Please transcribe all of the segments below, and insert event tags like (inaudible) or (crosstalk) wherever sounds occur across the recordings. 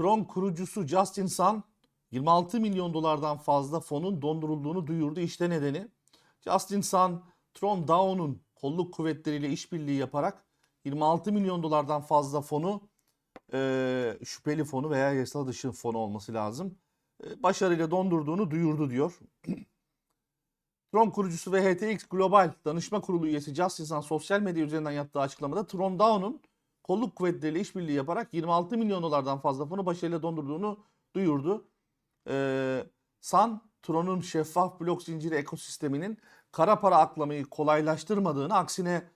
Tron kurucusu Justin Sun 26 milyon dolardan fazla fonun dondurulduğunu duyurdu. İşte nedeni. Justin Sun, Tron DAO'nun kolluk kuvvetleriyle işbirliği yaparak 26 milyon dolardan fazla fonu e, şüpheli fonu veya yasal dışı fonu olması lazım. e, başarıyla dondurduğunu duyurdu diyor. (clears throat) Tron kurucusu ve HTX Global Danışma Kurulu üyesi Justin Sun sosyal medya üzerinden yaptığı açıklamada Tron DAO'nun kolluk kuvvetleriyle işbirliği yaparak 26 milyon dolardan fazla fonu başarıyla dondurduğunu duyurdu. Ee, Sun, Tron'un şeffaf blok zinciri ekosisteminin kara para aklamayı kolaylaştırmadığını, aksine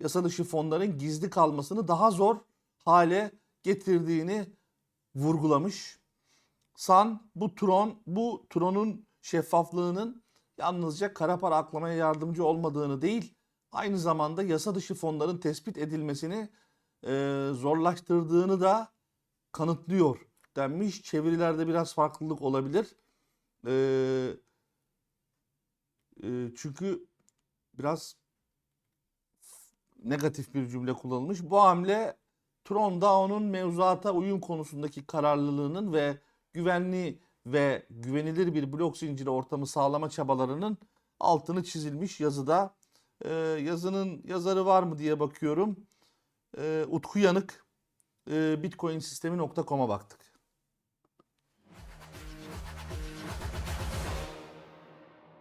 yasa dışı fonların gizli kalmasını daha zor hale getirdiğini vurgulamış. Sun, bu Tron, bu Tron'un şeffaflığının yalnızca kara para aklamaya yardımcı olmadığını değil, aynı zamanda yasa dışı fonların tespit edilmesini e, zorlaştırdığını da kanıtlıyor denmiş. Çevirilerde biraz farklılık olabilir. E, e, çünkü biraz negatif bir cümle kullanılmış. Bu hamle Tron DAO'nun mevzuata uyum konusundaki kararlılığının ve güvenli ve güvenilir bir blok zinciri ortamı sağlama çabalarının altını çizilmiş yazıda. E, yazının yazarı var mı diye bakıyorum. E, Utku Yanık e, bitcoinsistemi.com'a baktık.